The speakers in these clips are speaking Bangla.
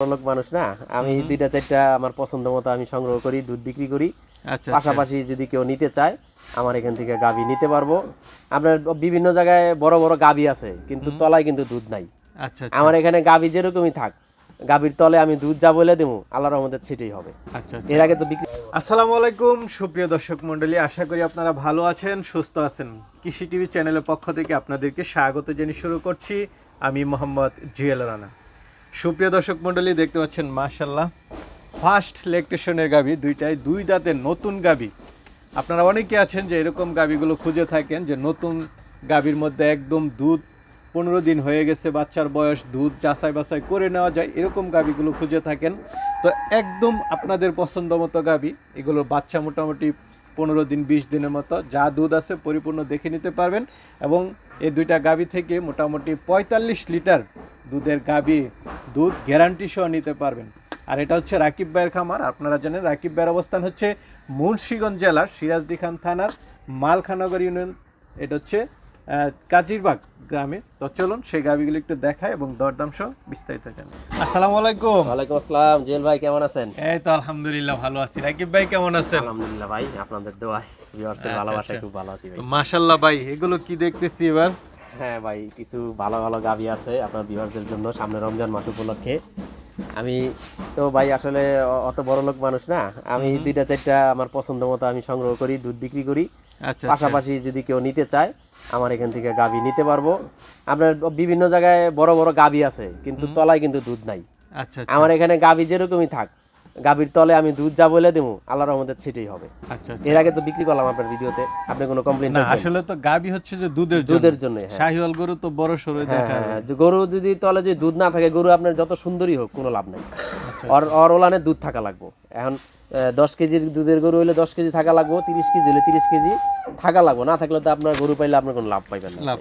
লোক মানুষ না আমি দুইটা চারটা আমার পছন্দ মতো আমি সংগ্রহ করি দুধ বিক্রি করি। আচ্ছা পাশাপাশি যদি কেউ নিতে চায় আমার এখান থেকে গাবি নিতে পারব। আপনার বিভিন্ন জায়গায় বড় বড় গাবি আছে কিন্তু তলায় কিন্তু দুধ নাই। আচ্ছা আমার এখানে গাবি যেরকমই থাক গাবির তলে আমি দুধ যা বলে দেবো আল্লাহর রহমতে সেটাই হবে। আচ্ছা। এর আগে তো বিক্রি আসসালামু আলাইকুম সুপ্রিয় দর্শক মণ্ডলী আশা করি আপনারা ভালো আছেন সুস্থ আছেন। কৃষি টিভি চ্যানেলের পক্ষ থেকে আপনাদেরকে স্বাগত জানিয়ে শুরু করছি। আমি মোহাম্মদ জুয়েল রানা। সুপ্রিয় দর্শক মণ্ডলী, দেখতে পাচ্ছেন মাশাল্লাহ ফার্স্ট লেকটেশনের গাবি দুইটাই, দুই দাঁতের নতুন গাবি আপনারা অনেকে আছেন যে এরকম গাবিগুলো খুঁজে থাকেন, যে নতুন গাবির মধ্যে একদম দুধ পনেরো দিন হয়ে গেছে, বাচ্চার বয়স দুধ যাচাই বাছাই করে নেওয়া যায়, এরকম গাবিগুলো খুঁজে থাকেন। তো একদম আপনাদের পছন্দ মতো গাবি এগুলো বাচ্চা মোটামুটি পনেরো দিন, বিশ দিনের মতো, যা দুধ আছে পরিপূর্ণ দেখে নিতে পারবেন। এবং এই দুইটা গাবি থেকে মোটামুটি পঁয়তাল্লিশ লিটার দুধের গাবি দুধ গ্যারান্টি সহ নিতে পারবেন। আর এটা হচ্ছে রাকিব ভাইয়ের খামার। আপনারা জানেন রাকিব ভাইয়ের অবস্থান হচ্ছে মুন্সিগঞ্জ জেলার সিরাজদি খান থানার মালখানগর ইউনিয়ন। এটা হচ্ছে কাজিরবাগ গ্রামে। তো চলুন সেই গাবিগুলো একটু দেখায় এবং দরদাম সহ বিস্তারিত জানি। আসসালামু আলাইকুম। ওয়ালাইকুম আসসালাম। জেল ভাই কেমন আছেন? এই তো আলহামদুলিল্লাহ ভালো আছি। রাকিব ভাই কেমন আছেন? আলহামদুলিল্লাহ ভাই আপনাদের দোয়ায়। ভিউয়ার্সের আচ্ছা, ভালোবাসায় আচ্ছা। খুব ভালো আছি ভাই। তো মাশাল্লাহ ভাই এগুলো কি দেখতেছি এবার? হ্যাঁ ভাই কিছু ভালো ভালো গাবি আছে আপনার ভিউয়ারদের জন্য সামনে রমজান মাস উপলক্ষে। আমি তো ভাই আসলে অত বড় লোক মানুষ না। আমি দুইটা চারটা আমার পছন্দ মতো আমি সংগ্রহ করি দুধ বিক্রি করি। আচ্ছা পাশাপাশি যদি কেউ নিতে চায় আমার এখান থেকে গাবি নিতে পারব। আপনার বিভিন্ন জায়গায় বড় বড় গাবি আছে কিন্তু তলায় কিন্তু দুধ নাই। আচ্ছা আমার এখানে গাবি যেরকমই থাক গাবির তলে আমি দুধ যা বলে দেবো আল্লাহর রহমতে সেটাই হবে। আচ্ছা এর আগে তো বিক্রি করলাম আপনার ভিডিওতে আপনি কোনো কমপ্লেন না আসলে তো গাবি হচ্ছে যে দুধের জন্য। দুধের জন্য হ্যাঁ। শাহিওয়াল গরু তো বড় সরু দেখা হ্যাঁ, যায় হ্যাঁ, যে গরু যদি তলে যদি দুধ না থাকে গরু আপনার যত সুন্দরই হোক কোনো লাভ নাই। আচ্ছা, ওর ওর ওলানে দুধ থাকা লাগবো। এখন দশ কেজির দুধের গরু হলে দশ কেজি থাকা লাগবো তিরিশ কেজি হলে তিরিশ কেজি থাকা লাগবো। না থাকলে তো আপনার গরু পাইলে আপনার কোনো লাভ পাইবেন না। লাভ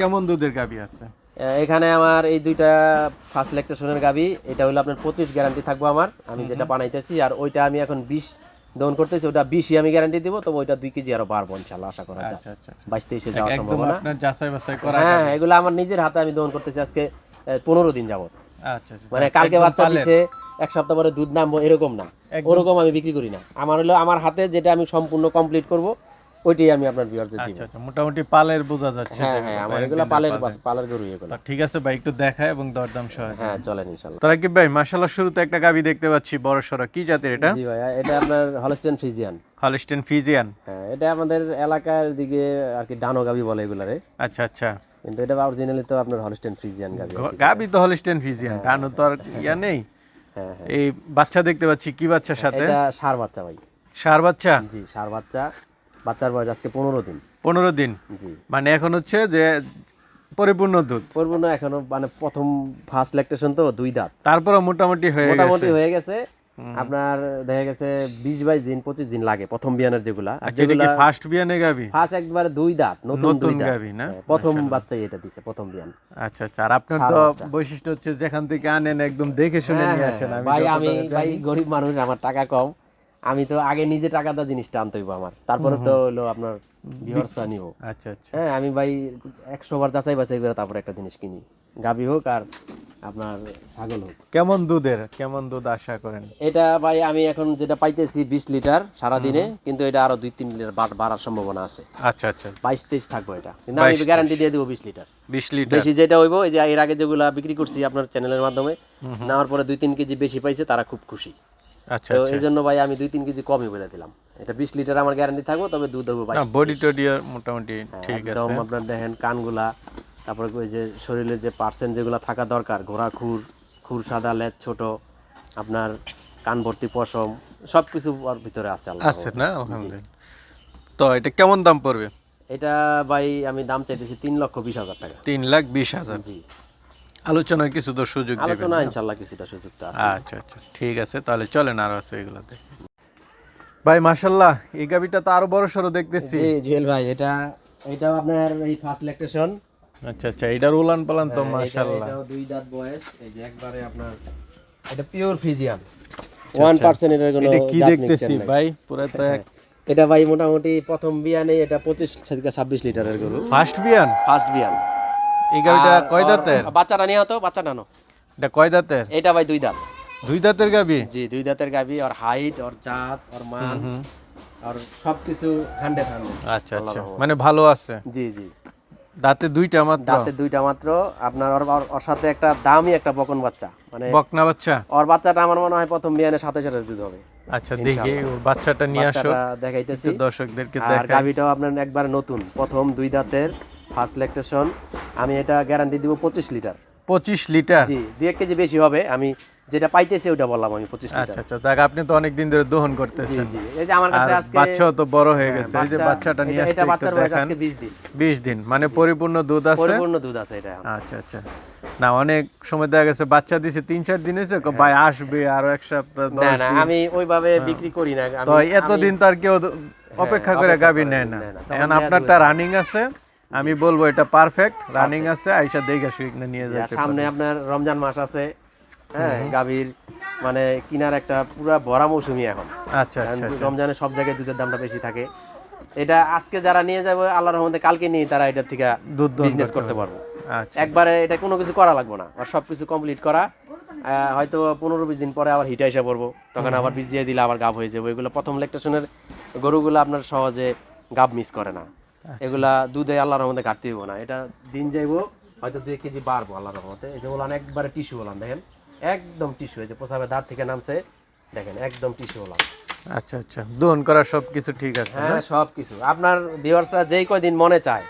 কেমন দুধের গাবি আছে? এখানে আমার এই দুইটা ফার্স্ট ল্যাকটেশনের গাবি এটা হলো আপনার পঁচিশ গ্যারান্টি থাকব আমার। আমি যেটা বানাইতেছি আর ওইটা আমি এখন বিশ দহন করতেছি ওটা বিশই আমি গ্যারান্টি দিব তবে ওইটা দুই কেজি আরও বাড়বো ইনশাল্লাহ আশা করা যায়। আচ্ছা আচ্ছা আচ্ছা। বাইশ তেইশে যাওয়ার সম্ভাবনা। হ্যাঁ এগুলো আমার নিজের হাতে আমি দহন করতেছি আজকে পনেরো দিন যাবত মানে কালকে বাচ্চা দিছে এক সপ্তাহ পরে দুধ নামবো এরকম না। ওরকম আমি বিক্রি করি না। আমার হলো আমার হাতে যেটা আমি সম্পূর্ণ কমপ্লিট করব ওইটাই আমি আপনার ভিউয়ারদের দিব। আচ্ছা আচ্ছা মোটামুটি পালের বোঝা যাচ্ছে হ্যাঁ হ্যাঁ আমার এগুলো পালের পালে। পালের গরু এগুলো। তো ঠিক আছে ভাই একটু দেখায় এবং দরদাম সহ। হ্যাঁ চলেন ইনশাল্লাহ। তো রাকিব ভাই মাশাআল্লাহ শুরুতে একটা গাবি দেখতে পাচ্ছি বড় সড়ো কি জাতের এটা? জি ভাই এটা আপনার হলস্টেন ফ্রিজিয়ান হলিস্টেন ফিজিয়ান হ্যাঁ এটা আমাদের এলাকার দিকে আর কি ডানো গাবি বলে এগুলারে। আচ্ছা আচ্ছা। কিন্তু এটা অরিজিনালি তো আপনার হলস্টেন ফ্রিজিয়ান গাবি গাবি তো হলিস্টেন হ্যাঁ, ডানো তো আর ইয়া নেই। হ্যাঁ হ্যাঁ। এই বাচ্চা দেখতে পাচ্ছি কি বাচ্চার সাথে? এটা সার বাচ্চা ভাই। সার বাচ্চা? জি সার বাচ্চা। বাচ্চার বয়স আজকে পনেরো দিন। পনেরো দিন। জি। মানে এখন হচ্ছে যে পরিপূর্ণ দুধ। না এখনও মানে প্রথম ফার্স্ট ল্যাকটেশন তো দুই দাঁত। তারপরে মোটামুটি হয়ে মোটামুটি হয়ে গেছে। আপনার দেখা গেছে বিশ বাইশ দিন পঁচিশ দিন লাগে প্রথম বিয়ানের যেগুলা। ফার্স্ট বিয়ানে গাবি? ফার্স্ট একবারে দুই দাঁত নতুন দুই দাঁত। গাভী না? হ্যাঁ, প্রথম। বাচ্চাই এটা দিছে প্রথম বিয়ান। আচ্ছা আচ্ছা। আর আপনার তো। বৈশিষ্ট্য হচ্ছে যেখান থেকে আনেন একদম দেখে শুনে নিয়ে আসেন। আমি হ্যাঁ, ভাই আমি ভাই গরিব মানুষ আমার টাকা কম। আমি তো আগে নিজে টাকা দা জিনিসটা আনতে হইবো আমার। তারপরে তো হলো আপনার ভিউয়ার্সরা নিব। আচ্ছা আচ্ছা। হ্যাঁ আমি ভাই একশো বার যাচাই বাছাই করে তারপরে একটা জিনিস কিনি। গাভী হোক আর আপনার ছাগল হোক। কেমন দুধের কেমন দুধ আশা করেন? এটা ভাই আমি এখন যেটা পাইতেছি বিশ লিটার সারাদিনে কিন্তু এটা আরও দুই তিন লিটার বাড়- বাড়ার সম্ভাবনা আছে। আচ্ছা আচ্ছা। বাইশ তেইশ থাকব এটা। কিন্তু আমি 22 গ্যারান্টি দিয়ে দেবো বিশ লিটার। বিশ লিটার। বেশি যেটা হইবো এই যে এর আগে যেগুলা বিক্রি করছি আপনার চ্যানেলের মাধ্যমে নেওয়ার পরে দুই তিন কেজি বেশি পাইছে তারা খুব খুশি। তো আচ্ছা। এই জন্য ভাই আমি দুই তিন কেজি কমই বলে দিলাম। এটা বিশ লিটার আমার গ্যারান্টি থাকব তবে দুধ বাইশ বডি টডি মোটামুটি হ্যাঁ, ঠিক একদম আছে। আপনার দেখেন কানগুলা তারপরে ওই যে শরীরের যে পার্সেন্ট যেগুলো থাকা দরকার ঘোড়া খুর খুর সাদা লেজ ছোট আপনার কান ভর্তি পশম সব কিছু ওর ভিতরে আছে আছে না? আলহামদুলিল্লাহ। তো এটা কেমন দাম পড়বে? এটা ভাই আমি দাম চাইতেছি তিন লক্ষ বিশ হাজার টাকা। তিন লাখ বিশ হাজার। জি। আলোচনার কিছু তো সুযোগ দেবেন আলোচনা না? ইনশাল্লাহ কিছুটা সুযোগ তো আছে। আচ্ছা আচ্ছা ঠিক আছে তাহলে চলেন আরও আছে এগুলোতে ভাই মাশাল্লাহ এই গাবিটা তো আরও বড় সড়ো দেখতেছি। জি জুয়েল ভাই এটা এটাও আপনার এই ফার্স্ট ল্যাকটেশন আচ্ছা আচ্ছা এটার উলান পালান তো মাশাল্লাহ। এটাও দুই দাঁত বয়স। এই যে একবারে আপনার এটা পিওর ওয়ান পার্সেন্ট এটার কোনো এটা কি দেখতেছি ভাই? পুরো তো এক এটা ভাই মোটামুটি প্রথম বিয়ানে এটা পঁচিশ থেকে ছাব্বিশ লিটারের গরু। ফার্স্ট বিয়ান? ফার্স্ট বিয়ান। এই গাবিটা কয় দাঁতের? বাচ্চাটা নিয়ে হতো এটা কয় দাঁতের? এটা ভাই দুই দাঁত। দুই দাঁতের গাবি? জি দুই দাঁতের গাবি ওর হাইট ওর জাত ওর মান আর সবকিছু হান্ড্রেড হান্ড্রেড আচ্ছা আচ্ছা। মানে ভালো আছে। জি জি। দাঁতে দুইটা মাত্র? দাঁতে দুইটা মাত্র। আপনার ওর সাথে একটা দামি একটা বকন বাচ্চা। মানে বকনা বাচ্চা? ওর বাচ্চাটা আমার মনে হয় প্রথম বিয়ানে সাথে সাথে দুধ হবে। আচ্ছা দেখি বাচ্চাটা নিয়ে আসো দেখাইতেছি। দর্শকদেরকে আর দেখাই। গাভিটাও আপনার একবার নতুন। প্রথম দুই দাঁতের। ফার্স্ট ল্যাকটেশন আমি এটা গ্যারান্টি দিব পঁচিশ লিটার। পঁচিশ লিটার? জি দুই এক কেজি বেশি হবে। আমি যেটা পাইতেছি ওটা বললাম আমি পঁচিশ আচ্ছা লিটার। আচ্ছা দেখ আপনি তো অনেক দিন ধরে দহন করতেছেন। জি এই যে আমার কাছে আজকে বাচ্চাও তো বড় হয়ে হ্যাঁ, গেছে। এই যে বাচ্চাটা নিয়ে আসছে এটা বাচ্চার বয়স আজকে 20 দিন। বিশ দিন মানে পরিপূর্ণ দুধ আছে? পরিপূর্ণ দুধ আছে এটা। আচ্ছা আচ্ছা। না অনেক সময় দেখা গেছে বাচ্চা দিছে তিন চার দিন হয়েছে ভাই আসবে আরও এক সপ্তাহ হ্যাঁ। না না আমি ওইভাবে হ্যাঁ। বিক্রি করি না। তো এতদিন তো আর কেউ অপেক্ষা করে গাবি নেয় না। এখন আপনারটা রানিং আছে। আমি বলব এটা পারফেক্ট রানিং আছে আইসা দেখে শুনে নিয়ে যে যেতে সামনে আপনার রমজান মাস আছে হ্যাঁ গাভীর মানে কিনার একটা পুরা ভরা মৌসুমি এখন। আচ্ছা আচ্ছা আচ্ছা। রমজানে সব জায়গায় দুধের দামটা বেশি থাকে। এটা আজকে যারা নিয়ে যাবে আল্লাহর রহমতে কালকে নিয়ে তারা এটা থেকে দুধ বিজনেস করতে। পারব। আচ্ছা। একবারে এটা কোনো কিছু করা লাগবে না। আর সব কিছু কমপ্লিট করা হয়তো পনেরো বিশ দিন পরে আবার হিটা এসে পড়ব। তখন আবার বীজ দিয়ে দিলে আবার গাভ হয়ে যাবে। এগুলো প্রথম লেকটেশনের গরুগুলো আপনার সহজে গাভ মিস করে না। এগুলা দুধে আল্লাহর রহমতে ঘাটতি হইব না। এটা দিন যাইবো হয়তো দুই কেজি বাড়বো আল্লাহর রহমতে। এই যে ওলান একবারে টিস্যু ওলান দেখেন? একদম টিস্যু এই যে পোষাবে দাঁত থেকে নামছে দেখেন একদম টিস্যু ওলান আচ্ছা আচ্ছা। দহন করা সব কিছু ঠিক আছে হ্যাঁ সব কিছু আপনার ভিউয়ার্সরা যেই কয়দিন মনে চায়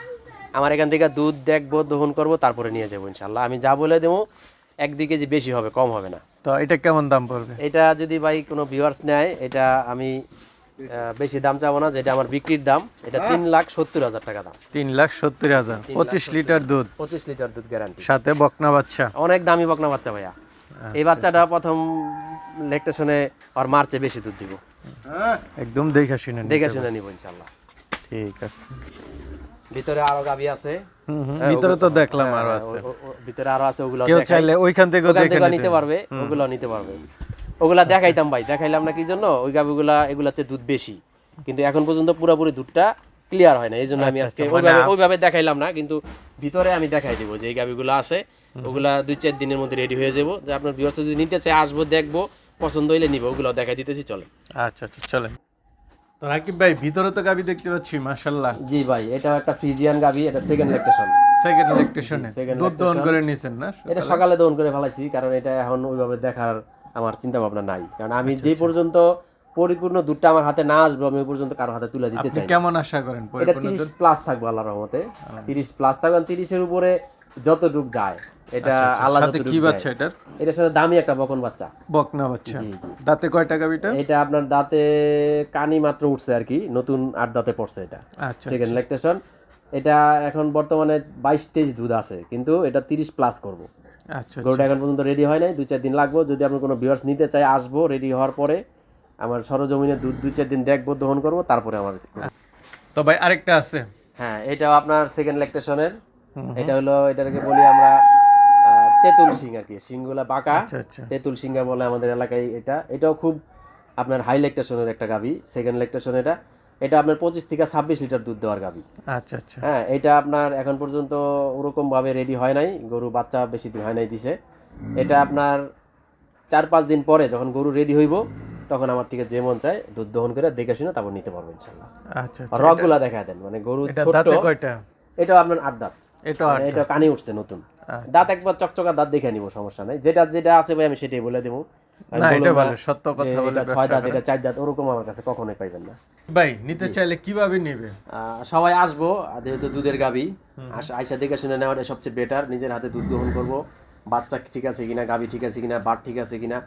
আমার এখান থেকে দুধ দেখব দহন করব তারপরে নিয়ে যাব ইনশাল্লাহ আমি যা বলে দেবো এক দুই কেজি বেশি হবে কম হবে না। তো এটা কেমন দাম পড়বে? এটা যদি ভাই কোনো ভিউয়ার্স নেয় এটা আমি বেশি দাম চাবো না যেটা আমার বিক্রির দাম এটা তিন লাখ সত্তর হাজার টাকা দাম। তিন লাখ সত্তর হাজার। পঁচিশ লিটার দুধ। পঁচিশ লিটার দুধ গ্যারান্টি সাথে বকনা বাচ্চা। অনেক দামি বকনা বাচ্চা ভাইয়া। এই বাচ্চাটা প্রথম লেকটেশনে আর মার্চে বেশি দুধ দিব। একদম দেখে শুনে দেখে শুনে নিব ইনশাল্লাহ ঠিক আছে। ভিতরে আরও গাবি আছে। হ্যাঁ, ভিতরে তো দেখলাম হ্যাঁ, আরও হ্যাঁ, আছে। ভিতরে আরও আছে ওগুলো কেউ চাইলে ওইখান থেকে নিতে পারবে ওগুলো নিতে পারবে। ওগুলা দেখাইতাম ভাই দেখাইলাম না কি জন্য? ওই গাবিগুলা এগুলা হচ্ছে দুধ বেশি। কিন্তু এখন পর্যন্ত পুরোপুরি দুধটা ক্লিয়ার হয় না এই জন্য আমি আচ্ছা, আজকে আচ্ছা, মানে ওইভাবে ওইভাবে দেখাইলাম না কিন্তু ভিতরে আমি দেখাই দিব যে এই গাবিগুলো আছে। ওগুলা দুই চার দিনের মধ্যে রেডি হয়ে যাব। যে আপনার বিয়স্ত যদি নিতে চাই আসব দেখব পছন্দ হইলে নিবো ওগুলো দেখাই দিতেছি চলে আচ্ছা আচ্ছা চলে তো রাকিব ভাই ভিতরে তো গাবি দেখতে পাচ্ছি মাশাল্লাহ জি ভাই এটা একটা ফ্রিজিয়ান গাবি এটা সেকেন্ড লেকটেশন সেকেন্ড ইলেকট্রিশনে দুধ দহন করে নিছেন না? এটা সকালে দহন করে ফেলাইছি কারণ এটা এখন ওইভাবে দেখার আমার চিন্তা ভাবনা নাই। কারণ আমি আচ্ছা, যে পর্যন্ত পরিপূর্ণ দুধটা আমার হাতে না আসবে আমি পর্যন্ত কারও হাতে তুলে দিতে চাই কেমন আশা করেন এটা তিরিশ প্লাস থাকবে আল্লাহর রহমতে। তিরিশ প্লাস থাকবে তিরিশের উপরে যতটুক যায় এটা আচ্ছা, আচ্ছা, আল্লাহ কি বাচ্চা এটার? এটার সাথে দামি একটা বকন বাচ্চা। বকনা বাচ্চা। দাঁতে কয় টাকা বিটা? এটা আপনার দাঁতে কানি মাত্র উঠছে আর কি নতুন আট দাঁতে পড়ছে এটা। আচ্ছা সেকেন্ড ল্যাকটেশন এটা এখন বর্তমানে বাইশ তেইশ দুধ আছে কিন্তু এটা তিরিশ প্লাস করব। আচ্ছা গরুটা এখন পর্যন্ত রেডি হয় নাই দুই চার দিন লাগবে। যদি আপনার কোনো ভিউয়ার্স নিতে চাই আসব রেডি হওয়ার পরে আমার সরজমিনে দুধ দুই চার দিন দেখব দহন করব তারপরে আমার তো ভাই আরেকটা আছে। হ্যাঁ এটাও আপনার সেকেন্ড ল্যাকটেশনের এটা হলো এটাকে বলি আমরা তেঁতুল শিং আর কি শিংগুলা বাঁকা আচ্ছা আচ্ছা। তেঁতুল শিঙ্গা বলে আমাদের এলাকায় এটা। এটাও খুব আপনার হাই ল্যাকটেশনের একটা গাবি সেকেন্ড ল্যাকটেশন এটা। এটা আপনার পঁচিশ থেকে ছাব্বিশ লিটার দুধ দেওয়ার গাবি আচ্ছা আচ্ছা। হ্যাঁ এটা আপনার এখন পর্যন্ত ওরকম ভাবে রেডি হয় নাই গরু বাচ্চা বেশি দিন হয় নাই দিছে। এটা আপনার চার পাঁচ দিন পরে যখন গরু রেডি হইব তখন আমার থেকে যে মন চায় দুধ দহন করে দেখে শুনে তারপর নিতে পারব ইনশাল্লাহ। আচ্ছা আর রগগুলা দেখা দেন মানে গরু এটা ছোট এটাও আপনার আট দাঁত। এটা এটা কানে উঠছে নতুন। আচ্ছা। দাঁত একবার চকচকা দাঁত দেখে নিব সমস্যা নাই। যেটা যেটা আছে ভাই আমি সেটাই বলে দেবো। না এটা না সত্য কথা বলে ছয় দাঁত এটা চার দাঁত ওরকম আমার কাছে কখনোই পাইবেন না। ভাই নিতে চাইলে কীভাবে নেবে? সবাই আসব যেহেতু দুধের গাবি আয়সা দেখে শুনে নেওয়াটা সবচেয়ে বেটার নিজের হাতে দুধ দহন করব। বাচ্চা ঠিক আছে কিনা গাবি ঠিক আছে কিনা বাট ঠিক আছে কিনা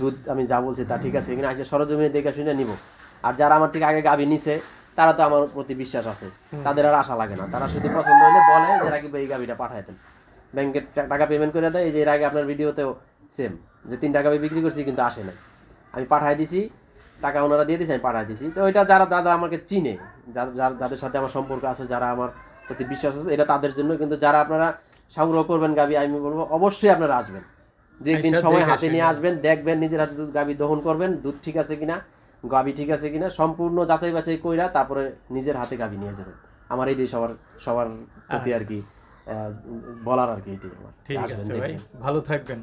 দুধ আমি যা বলছি তা ঠিক আছে কিনা আইসা সরজমিনে দেখে শুনে নিব। আর যারা আমার থেকে আগে গাবি নিছে তারা তো আমার প্রতি বিশ্বাস আছে তাদের আর আশা লাগে না। তারা শুধু পছন্দ হলে বলে যে এই গাবিটা পাঠায় দেন ব্যাংকের টাকা পেমেন্ট করে দেয় এই যে এর আগে আপনার ভিডিওতেও সেম যে তিন টাকা বিক্রি করছি কিন্তু আসে নাই আমি পাঠায় দিছি টাকা ওনারা দিয়ে দিয়েছে আমি পাঠায় দিছি। তো এটা যারা দাদা আমাকে চিনে যার- যাদের সাথে আমার সম্পর্ক আছে যারা আমার প্রতি বিশ্বাস আছে এটা তাদের জন্য। কিন্তু যারা আপনারা সংগ্রহ করবেন গাবি আমি বলব অবশ্যই আপনারা আসবেন। দু একদিন সময় হাতে নিয়ে আসবেন দেখবেন নিজের হাতে দুধ গাবি দহন করবেন দুধ ঠিক আছে কিনা গাবি ঠিক আছে কিনা সম্পূর্ণ যাচাই বাছাই কইরা তারপরে নিজের হাতে গাবি নিয়ে যাবেন। আমার এইটাই সবার সবার প্রতি আর কি বলার আর কি এটাই আমার। ঠিক আছে ভাই ভালো থাকবেন